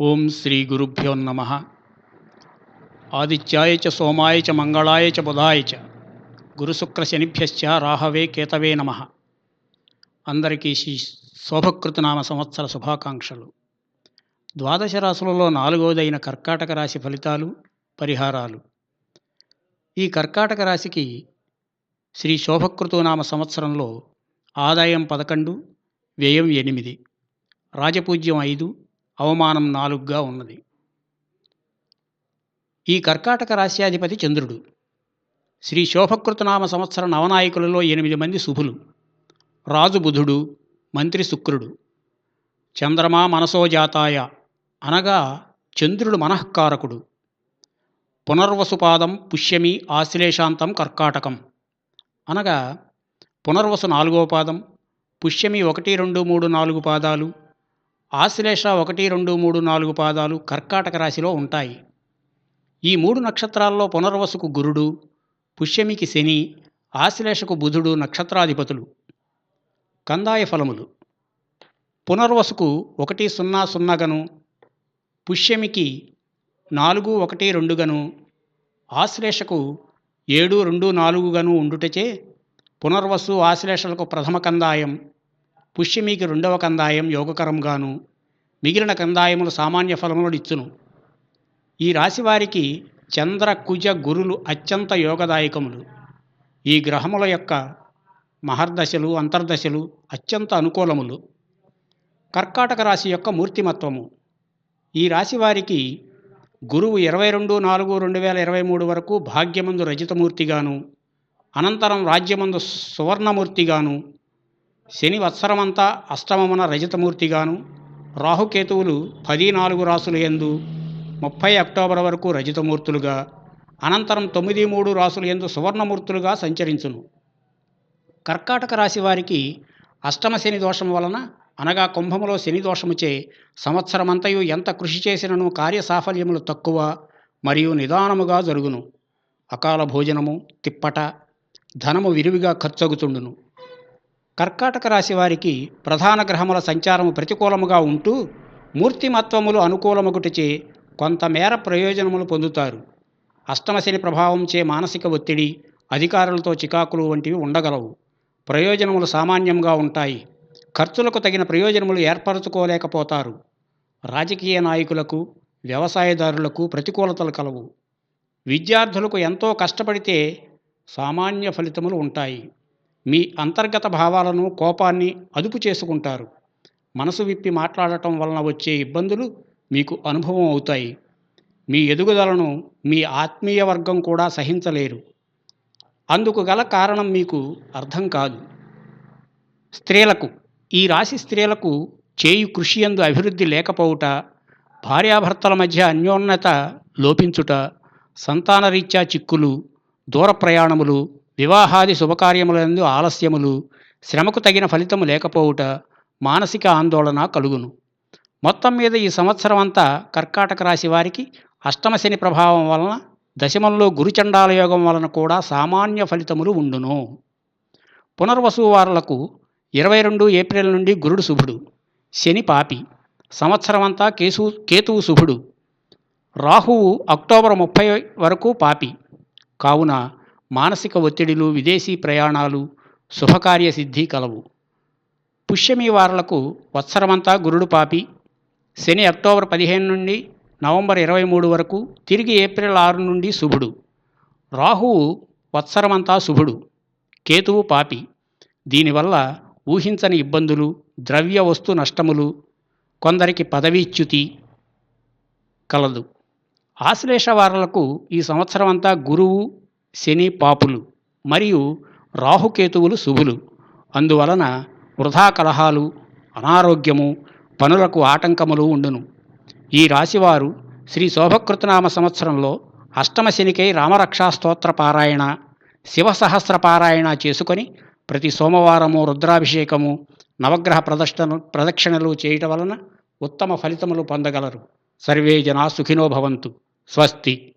ఓం శ్రీ గురుభ్యో నమ. ఆదిత్యాయ చ సోమాయ చ మంగళాయ చ బుధాయ చ. గురుశుక్ర శనిభ్యశ్చ రాహవే కేతవే నమ. అందరికీ శ్రీ శోభకృతనామ సంవత్సర శుభాకాంక్షలు. ద్వాదశ రాశులలో నాలుగవదైన కర్కాటక రాశి ఫలితాలు పరిహారాలు. ఈ కర్కాటక రాశికి శ్రీ శోభకృతనామ సంవత్సరంలో ఆదాయం పదకొండు వ్యయం ఎనిమిది రాజపూజ్యం ఐదు అవమానం నాలుగుగా ఉన్నది. ఈ కర్కాటక రాశ్యాధిపతి చంద్రుడు. శ్రీ శోభకృతనామ సంవత్సర నవనాయకులలో ఎనిమిది మంది శుభులు. రాజు బుధుడు మంత్రి శుక్రుడు. చంద్రమా మనసోజాతాయ అనగా చంద్రుడు మనఃకారకుడు. పునర్వసుపాదం పుష్యమి ఆశ్లేషాంతం కర్కాటకం అనగా పునర్వసు నాలుగో పాదం పుష్యమి ఒకటి రెండు మూడు నాలుగు పాదాలు ఆశ్లేష ఒకటి రెండు మూడు నాలుగు పాదాలు కర్కాటక రాశిలో ఉంటాయి. ఈ మూడు నక్షత్రాల్లో పునర్వసుకు గురుడు పుష్యమికి శని ఆశ్లేషకు బుధుడు నక్షత్రాధిపతులు. కందాయ ఫలములు. పునర్వసుకు ఒకటి సున్నా సున్నాగను పుష్యమికి నాలుగు ఒకటి రెండుగను ఆశ్లేషకు ఏడు రెండు నాలుగుగను ఉండుటచే పునర్వసు ఆశ్లేషలకు ప్రథమ కందాయం. పుష్యమికి రెండవ కందాయం యోగకరంగాను మిగిలిన కందాయములు సామాన్య ఫలములను ఇచ్చును. ఈ రాశివారికి చంద్ర కుజ గురులు అత్యంత యోగదాయకములు. ఈ గ్రహముల యొక్క మహర్దశలు అంతర్దశలు అత్యంత అనుకూలములు. కర్కాటక రాశి యొక్క మూర్తిమత్వము. ఈ రాశి వారికి గురువు ఇరవై రెండు నాలుగు రెండు వేల ఇరవై మూడు వరకు భాగ్యమందు రజితమూర్తిగాను అనంతరం రాజ్యమందు సువర్ణమూర్తిగాను శని వత్సరమంతా అష్టమమున రజతమూర్తిగాను రాహుకేతువులు పది నాలుగు రాసులు ఎందు ముప్పై అక్టోబర్ వరకు రజితమూర్తులుగా అనంతరం తొమ్మిది మూడు రాసులు ఎందు సువర్ణమూర్తులుగా సంచరించును. కర్కాటక రాశి వారికి అష్టమ శని దోషం వలన అనగా కుంభములో శని దోషముచే సంవత్సరమంతయు ఎంత కృషి చేసినను కార్యసాఫల్యములు తక్కువ మరియు నిదానముగా జరుగును. అకాల భోజనము తిప్పట ధనము విరివిగా ఖర్చగుతుండును. కర్కాటక రాశి వారికి ప్రధాన గ్రహముల సంచారము ప్రతికూలముగా ఉంటూ మూర్తిమత్వములు అనుకూలమగుటచే కొంతమేర ప్రయోజనములు పొందుతారు. అష్టమశని ప్రభావంచే మానసిక ఒత్తిడి అధికారులతో చికాకులు వంటివి ఉండగలవు. ప్రయోజనములు సామాన్యంగా ఉంటాయి. ఖర్చులకు తగిన ప్రయోజనములు ఏర్పరచుకోలేకపోతారు. రాజకీయ నాయకులకు వ్యవసాయదారులకు ప్రతికూలతలు కలవు. విద్యార్థులకు ఎంతో కష్టపడితే సామాన్య ఫలితములు ఉంటాయి. మీ అంతర్గత భావాలను కోపాన్ని అదుపు చేసుకుంటారు. మనసు విప్పి మాట్లాడటం వలన వచ్చే ఇబ్బందులు మీకు అనుభవం అవుతాయి. మీ ఎదుగుదలను మీ ఆత్మీయ వర్గం కూడా సహించలేరు. అందుకు గల కారణం మీకు అర్థం కాదు. స్త్రీలకు ఈ రాశి స్త్రీలకు చేయు కృషి యందు అభివృద్ధి లేకపోవుట భార్యాభర్తల మధ్య అన్యోన్యత లోపించుట సంతానరీత్యా చిక్కులు దూర ప్రయాణములు వివాహాది శుభకార్యములందు ఆలస్యములు శ్రమకు తగిన ఫలితము లేకపోవుట మానసిక ఆందోళన కలుగును. మొత్తం మీద ఈ సంవత్సరం అంతా కర్కాటక రాశి వారికి అష్టమశని ప్రభావం వలన దశమంలో గురుచండాల యోగం వలన కూడా సామాన్య ఫలితములు ఉండును. పునర్వసు వారులకు ఇరవై రెండు ఏప్రిల్ నుండి గురుడు శుభుడు శని పాపి సంవత్సరమంతా కేసు కేతువు శుభుడు రాహువు అక్టోబర్ ముప్పై వరకు పాపి. కావున మానసిక ఒత్తిడిలు విదేశీ ప్రయాణాలు శుభకార్య సిద్ధి కలవు. పుష్యమి వారలకు వత్సరమంతా గురుడు పాపి. శని అక్టోబర్ పదిహేను నుండి నవంబర్ ఇరవై మూడు వరకు తిరిగి ఏప్రిల్ ఆరు నుండి శుభుడు. రాహువు వత్సరమంతా శుభుడు. కేతువు పాపి. దీనివల్ల ఊహించని ఇబ్బందులు ద్రవ్య వస్తు నష్టములు కొందరికి పదవీచ్యుతి కలదు. ఆశ్లేష వారలకు ఈ సంవత్సరం అంతా గురువు శని పాపులు మరియు రాహుకేతువులు శుభులు. అందువలన వృధా కలహాలు అనారోగ్యము పనులకు ఆటంకములు ఉండును. ఈ రాశివారు శ్రీ శోభకృతనామ సంవత్సరంలో అష్టమ శనికై రామరక్షా స్తోత్ర పారాయణ శివ సహస్ర పారాయణ చేసుకొని ప్రతి సోమవారము రుద్రాభిషేకము నవగ్రహ ప్రదర్శన ప్రదక్షిణలు చేయటం వలన ఉత్తమ ఫలితములు పొందగలరు. సర్వే జనా సుఖినో భవంతు. స్వస్తి.